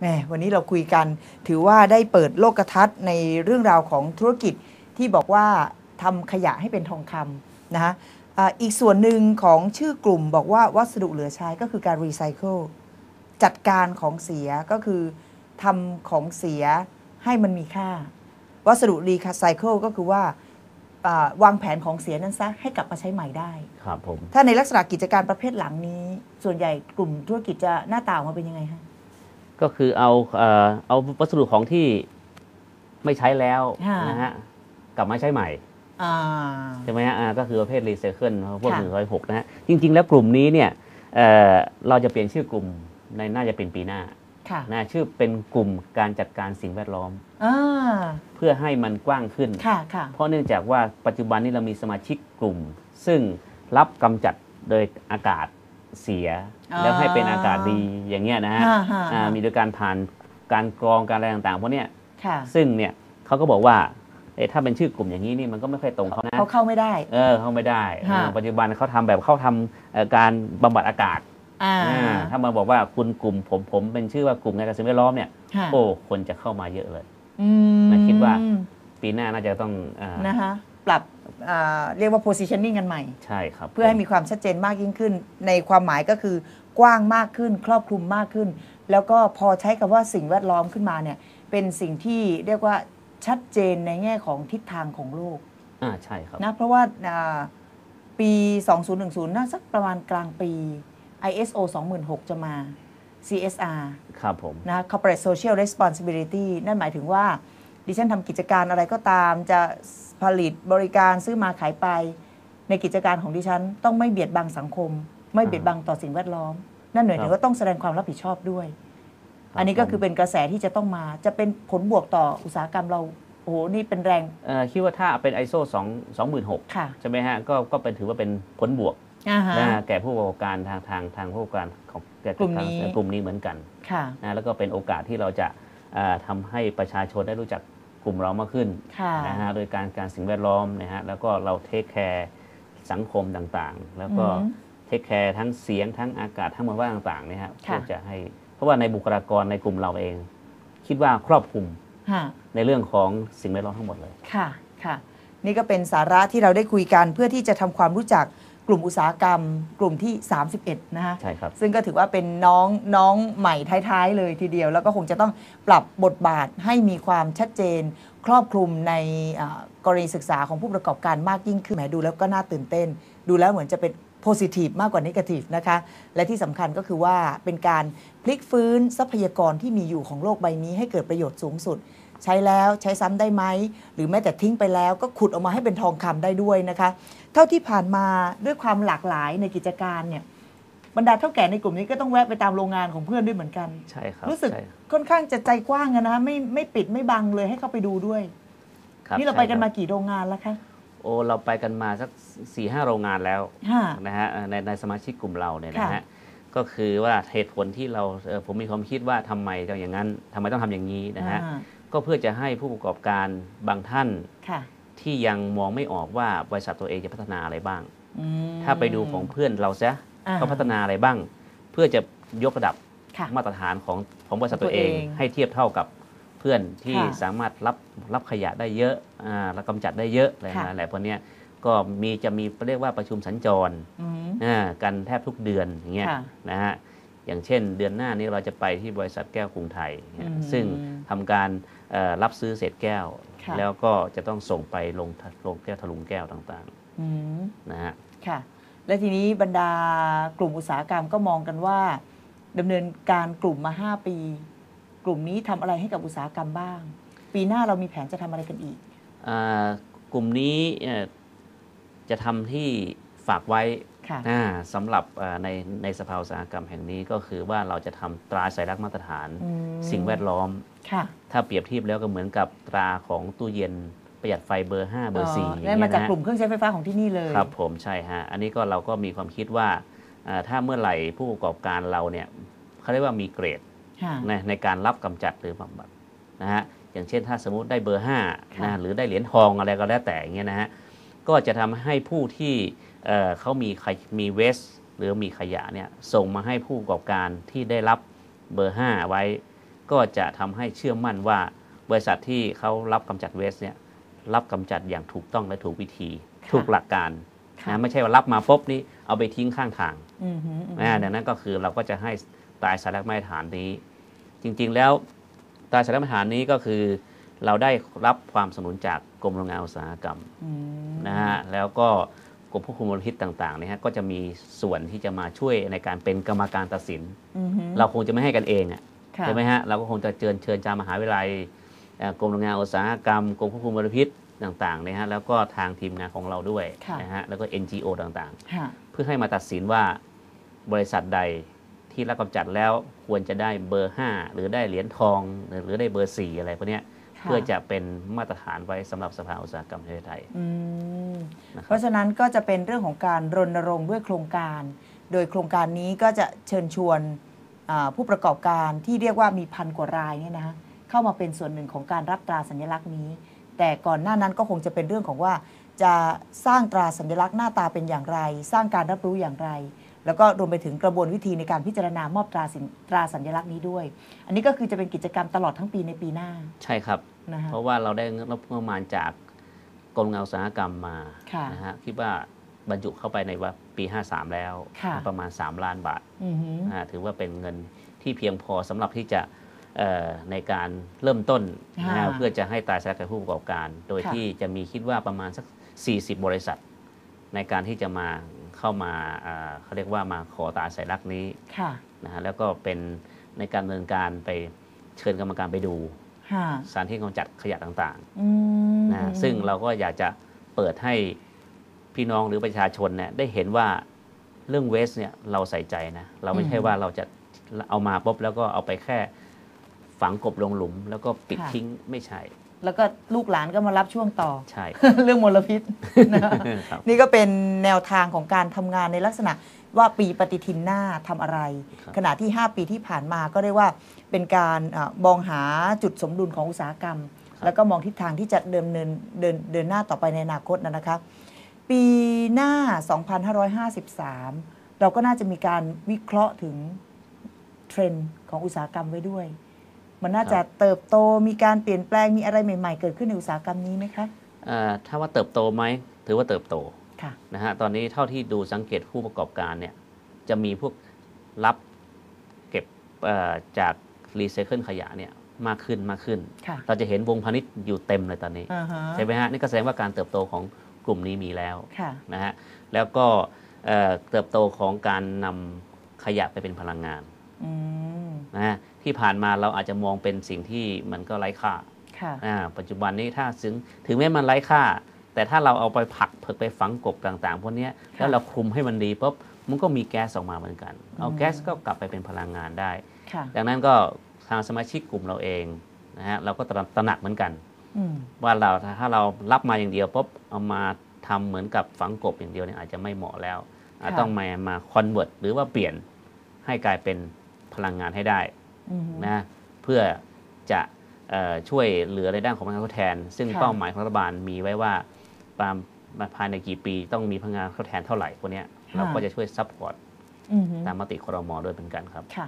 แหมวันนี้เราคุยกัน ถือว่าได้เปิดโลกทัศน์ในเรื่องราวของธุรกิจที่บอกว่าทำขยะให้เป็นทองคำนะคะอ่าอีกส่วนหนึ่งของชื่อกลุ่มบอกว่าวัสดุเหลือใช้ก็คือการรีไซเคิลจัดการของเสียก็คือทำของเสียให้มันมีค่า วัสดุรีไซเคิลก็คือว่าอ่าวางแผนของเสียนั้นซะให้กลับมาใช้ใหม่ได้ครับผมถ้าในลักษณะกิจการประเภทหลังนี้ ส่วนใหญ่กลุ่มธุรกิจจะหน้าตาออกมาเป็นยังไงฮะ ก็คือเอาเอ่อเอาวัสดุของที่ไม่ใช้แล้วค่ะนะฮะกลับมาใช้ใหม่อ่าใช่ไหมฮะอ่าก็คือประเภทรีไซเคิลพวกค่ะหนึ่งร้อยหกนะฮะจริง ๆ แล้วกลุ่มนี้เนี่ยเอ่อเราจะเปลี่ยนชื่อกลุ่มในน่าจะเป็นปีหน้าค่ะนะชื่อเป็นกลุ่มการจัดการสิ่งแวดล้อมอ่าเพื่อให้มันกว้างขึ้นค่ะค่ะเพราะเนื่องจากว่าปัจจุบันนี้เรามีสมาชิกกลุ่ม ซึ่งรับกำจัดโดยอากาศ เสียอ่าแล้วให้เป็นอากาศดีอย่างเงี้ยนะฮะฮ่าฮ่าอ่ามีโดยการผ่านการกรองการอะไรต่างๆพวกเนี้ยค่ะซึ่งเนี่ยเขาก็บอกว่าเอ๊ะถ้าเป็นชื่อกลุ่มอย่างนี้นี่มันก็ไม่ค่อยตรงเขานะเขาเข้าไม่ได้ เออเขาไม่ได้ค่ะอ่าปัจจุบันเขาทำแบบเขาทำเอ่อการบำบัดอากาศอ่าอ่าถ้ามาบอกว่าคุณกลุ่มผมผมเป็นชื่อว่ากลุ่มงานการสิ่งแวดล้อมเนี่ยค่ะโอ้คนจะเข้ามาเยอะเลยอืมนะคิดว่าปีหน้าน่าจะต้องอ่านะคะ ปรับอ่าเรียกว่า positioning กันใหม่ ใช่ครับ เพื่อให้มีความชัดเจนมากยิ่งขึ้น ในความหมายก็คือกว้างมากขึ้น ครอบคลุมมากขึ้น แล้วก็พอใช้คำว่าสิ่งแวดล้อมขึ้นมาเนี่ย เป็นสิ่งที่เรียกว่าชัดเจนในแง่ของทิศทางของโลกอ่าใช่ครับนะเพราะว่าอ่าปี 2010 น่าสักประมาณกลางปี ISO 26000จะมา CSR ครับผมนะ Corporate Social Responsibility นั่นหมายถึงว่า ดิฉันทำกิจการอะไรก็ตาม จะผลิตบริการซื้อมาขายไป ในกิจการของดิฉัน ต้องไม่เบียดบังสังคม ไม่เบียดบังต่อสิ่งแวดล้อม นั่นหมายถึงว่าต้องแสดงความรับผิดชอบด้วย อันนี้ก็คือเป็นกระแสที่จะต้องมา จะเป็นผลบวกต่ออุตสาหกรรมเราโอ้โห นี่เป็นแรงเอ่อคิดว่าถ้าเป็น ISO 2 26,000ค่ะใช่ไหมฮะ ก็ก็เป็นถือว่าเป็นผลบวกอ่าฮะนะแก่ผู้ประกอบการทางทางทางผู้ประกอบการของแก่กลุ่มนี้ทางกลุ่มนี้เหมือนกันค่ะนะแล้วก็เป็นโอกาสที่เราจะอ่าทำาให้ประชาชนได้รู้จัก กลุ่มเรามากขึ้นค่ะนะฮะโดยการการสิ่งแวดล้อมนะฮะแล้วก็เราเทคแคร์สังคมต่างๆ แล้วก็อือหือเทคแคร์ทั้งเสียงทั้งอากาศทั้งมลภาวะต่างๆเนี่ยฮะค่ะเพื่อจะให้เพราะว่าในบุคลากรในกลุ่มเราเอง คิดว่าครอบคลุมค่ะในเรื่องของสิ่งแวดล้อมทั้งหมดเลยค่ะค่ะ นี่ก็เป็นสาระที่เราได้คุยกันเพื่อที่จะทำความรู้จัก กลุ่มอุตสาหกรรมกลุ่มที่ 31 นะคะใช่ครับ ซึ่งก็ถือว่าเป็นน้องน้องใหม่ท้าย ๆ เลยทีเดียว แล้วก็คงจะต้องปรับบทบาทให้มีความชัดเจน ครอบคลุมในอ่ากรณีศึกษาของผู้ประกอบการมากยิ่งขึ้นแหมดูแล้วก็น่าตื่นเต้น ดูแล้วเหมือนจะเป็น positive มากกว่า negative นะคะ และที่สำคัญก็คือว่าเป็นการพลิกฟื้นทรัพยากรที่มีอยู่ของโลกใบนี้ให้เกิดประโยชน์สูงสุด ใช้แล้วใช้ซ้ำได้ไหมหรือแม้แต่ทิ้งไปแล้วก็ขุดออกมาให้เป็นทองคำได้ด้วยนะคะ เท่าที่ผ่านมาด้วยความหลากหลายในกิจการเนี่ยบรรดาเท่าแก่ในกลุ่มนี้ก็ต้องแวะไปตามโรงงานของเพื่อนด้วยเหมือนกันใช่ครับรู้สึกใช่ค่อนข้างจะใจกว้างกันนะคะไม่ไม่ปิดไม่บังเลยให้เข้าไปดูด้วยครับนี่เราไปกันมาใช่คบกี่โรงงานแล้วคะโอ้เราไปกันมาสักสี่ห้าโรงงานแล้วห้านะฮะเอ่อในในสมาชิกกลุ่มเราเนี่ยนะค่ะฮะก็คือว่าเหตุผลที่เราเอ่อผมมีความคิดว่าทำไมต้องอย่างนั้นทำไมต้องทำอย่างนี้นะฮะอ่า ก็เพื่อจะให้ผู้ประกอบการบางท่านค่ะที่ยังมองไม่ออกว่าบริษัทตัวเองจะพัฒนาอะไรบ้างอืมถ้าไปดูของเพื่อนเราซะอ่าเขาพัฒนาอะไรบ้าง เพื่อจะยกระดับค่ะมาตรฐานของของบริษัทของตัตัววเองเอง ให้เทียบเท่ากับเพื่อนที่ค่ะสามารถรับรับขยะได้เยอะอ่าและกำจัดได้เยอะอะไรค่ะนะหลายพวกเนี้ยก็มีจะมีเรียกว่าประชุมสัญจรอืมอ่ากันแทบทุกเดือนอย่างเงี้ยค่ะนะฮะอย่างเช่น เดือนหน้านี้เราจะไปที่บริษัทแก้วกรุงไทยเนี่ยอืมซึ่งทำการเอ่อ รับซื้อเศษแก้ว ค่ะแล้วก็จะต้องส่งไปลงทะลงแก้วทะลุงแก้วต่างอืมๆนะฮะ ค่ะ และทีนี้บรรดากลุ่มอุตสาหกรรมก็มองกันว่าดำเนินการกลุ่มมา 5 ปี กลุ่มนี้ทำอะไรให้กับอุตสาหกรรมบ้าง ปีหน้าเรามีแผนจะทำอะไรกันอีก อ่ากลุ่มนี้เอ่อจะทำที่ฝากไว้ค่ะอ่า สำหรับอ่าในในสภาอุตสาหกรรมแห่งนี้ก็คือว่าเราจะทำตราสัญลักษณ์มาตรฐานอืมสิ่งแวดล้อมค่ะถ้าเปรียบเทียบแล้วก็เหมือนกับตราของตู้เย็นประหยัดไฟเบอร์ 5 เบอร์4อย่างได้เงี้มายจากนะฮะกลุ่มเครื่องใช้ไฟฟ้าของที่นี่เลยครับผมใช่ฮะอันนี้ก็เราก็มีความคิดว่าอ่าถ้าเมื่อไหร่ผู้ประกอบการเราเนี่ยเขาเรียกว่ามีเกรดค่ะในในการรับกำจัดหรือบำบัดนะฮะอย่างเช่นถ้าสมมติได้เบอร์5ค่ะนะหรือได้เหรียญทองอะไรก็แล้วแต่อย่างเงี้ยนะฮะก็จะทำให้ผู้ที่ เอ่อเขามีขยมีเวสหรือมีขยะเนี่ยส่งมาให้ผู้ประกอบการที่ได้รับเบอร์ 5 ไว้ ก็จะทำให้เชื่อมั่นว่า บริษัทที่เขารับกำจัดเวสเนี่ยรับกำจัดอย่างถูกต้องและถูกวิธีค่ะถูกหลักการค่ะนะไม่ใช่ว่ารับมาปุ๊บนี่เอาไปทิ้งข้างทางอืมฮึอืมฮึนะดังนั้นก็คือเราก็จะให้ตายสารมาตรฐานนี้ จริงๆแล้วตายสารมาตรฐานนี้ก็คือเราได้รับความสนับสนุนจากกรมโรงงานอุตสาหกรรมอืมนะฮะแล้วก็ กรมควบคุมมลพิษต่างๆเนี่ยฮะก็จะมีส่วนที่จะมาช่วยในการเป็นกรรมการตัดสินอืมฮึเราคงจะไม่ให้กันเองอะค่ะใช่ไหมฮะเราก็คงจะเชิญเชิญจามหาวิทยาลัยเอ่อกรมโรงงานอุตสาหกรรมกรมควบคุมมลพิษต่างๆเนี่ยฮะแล้วก็ทางทีมงานของเราด้วยค่ะนะฮะแล้วก็ NGO ต่างค่ะๆเพื่อให้มาตัดสินว่าบริษัทใดที่รับกำจัดแล้วควรจะได้เบอร์ 5 หรือได้เหรียญทอง หรือได้เบอร์ 4 อะไรพวกเนี้ยค่ะ เพื่อจะเป็นมาตรฐานไว้สำหรับสภาอุตสาหกรรมประเทศไทยอืมนะคเพรับราะฉะนั้นก็จะเป็นเรื่องของการรณรงค์ด้วยโครงการ โดยโครงการนี้ก็จะเชิญชวนอ่าผู้ประกอบการที่เรียกว่ามีพันกว่ารายเนี่ยนะเข้ามาเป็นส่วนหนึ่งของการรับตราสัญลักษณ์นี้ แต่ก่อนหน้านั้นก็คงจะเป็นเรื่องของว่า จะสร้างตราสัญลักษณ์หน้าตาเป็นอย่างไร สร้างการรับรู้อย่างไร แล้วก็รวมไปถึงกระบวนวิธีในการพิจารณามอบตราสินตราสัญลักษณ์นี้ด้วย อันนี้ก็คือจะเป็นกิจกรรมตลอดทั้งปีในปีหน้าใช่ครับ นะคะเพราะว่าเราได้รับงบประมาณจากกรมงานอุตสาหกรรมมาค่ะ นะฮะคิดว่าบรรจุเข้าไปในว่าปี 53 แล้วค่ะ ประมาณ 3 ล้านบาทอือหือ นะฮะถือว่าเป็นเงินที่เพียงพอสำหรับที่จะเอ่อในการเริ่มต้นนะฮะค่ะเพื่อจะให้ตายสากับผู้ประกอบการ โดยค่ะ ที่จะมีคิดว่าประมาณสัก 40 บริษัท ในการที่จะมา เข้ามาอ่าเขาเรียกว่ามาขอตราสัญลักษณ์นี้ค่ะนะฮะแล้วก็เป็นในการดำเนินการไปเชิญกรรมการไปดูค่ะสถานที่กำจัดขยะต่างอืมๆนะซึ่งเราก็อยากจะเปิดให้พี่น้องหรือประชาชนเนี่ยได้เห็นว่าเรื่องเวสเนี่ยเราใส่ใจนะ เราไม่ใช่ว่าเราจะเอามาปุ๊บแล้วก็เอาไปแค่ฝังกบลงหลุม แล้วก็ปิดทิ้งไม่ใช่ แล้วก็ลูกหลานก็มารับช่วงต่อ ใช่ เรื่องมลพิษนะครับนี่ก็เป็นแนวทางของการทำงานในลักษณะว่าปีปฏิทินหน้าทำอะไรครับขณะที่ 5 ปีที่ผ่านมาก็เรียกว่าเป็นการเออมองหาจุดสมดุลของอุตสาหกรรม แล้วก็มองทิศทางที่จะเดินเนินเดินเดินหน้าต่อไปในอนาคตนะนะคะปีหน้า 2553 เราก็น่าจะมีการวิเคราะห์ถึงเทรนด์ของอุตสาหกรรมไว้ด้วย มันน่าจะเติบโตมีการเปลี่ยนแปลงมีอะไรใหม่ ๆ เกิดขึ้นในอุตสาหกรรมนี้ไหมคะเอ่อถ้าว่าเติบโตไหมถือว่าเติบโตค่ะนะฮะตอนนี้เท่าที่ดูสังเกตผู้ประกอบการเนี่ยจะมีพวกรับเก็บเอ่อจากรีไซเคิลขยะเนี่ยมากขึ้นมากขึ้นค่ะเราจะเห็นวงพาณิชย์อยู่เต็มเลยตอนนี้อ่าฮะใช่ไหมฮะ นี่ก็แสดงว่าการเติบโตของกลุ่มนี้มีแล้วค่ะนะฮะแล้วก็เอ่อเติบโตของการนำขยะไปเป็นพลังงานอืมนะฮะ ที่ผ่านมาเราอาจจะมองเป็นสิ่งที่มันก็ไร้ค่าค่ะอ่าปัจจุบันนี้ถ้าถึงถึงแม้มันไร้ค่า แต่ถ้าเราเอาไปผักเผือกไปฝังกบต่างๆพวกเนี้ยแล้วเราคลุมให้มันดีปุ๊บมันก็มีแก๊สออกมาเหมือนกัน เอาอืมแก๊สก็กลับไปเป็นพลังงานได้ค่ะดังนั้นก็ทางสมาชิกกลุ่มเราเองนะฮะเราก็ตระตระหนักเหมือนกันอืมว่าเราถ้าเรารับมาอย่างเดียวปุ๊บเอามาทำเหมือนกับฝังกบอย่างเดียวเนี่ยอาจจะไม่เหมาะแล้วอาจค่ะต้องมามาคอนเวิร์ตหรือว่าเปลี่ยนให้กลายเป็นพลังงานให้ได้อืม นะเพื่อจะเอ่อช่วยเหลือในด้านของพลังงานทดแทน ซึ่งค่ะเป้าหมายของรัฐบาลมีไว้ว่าตามภายในกี่ปีต้องมีพลังงานทดแทนเท่าไหร่พวกเนี้ยเราก็จะช่วยซัพพอร์ตอืมตามมติครมด้วยเหมือนกันครับค่ะ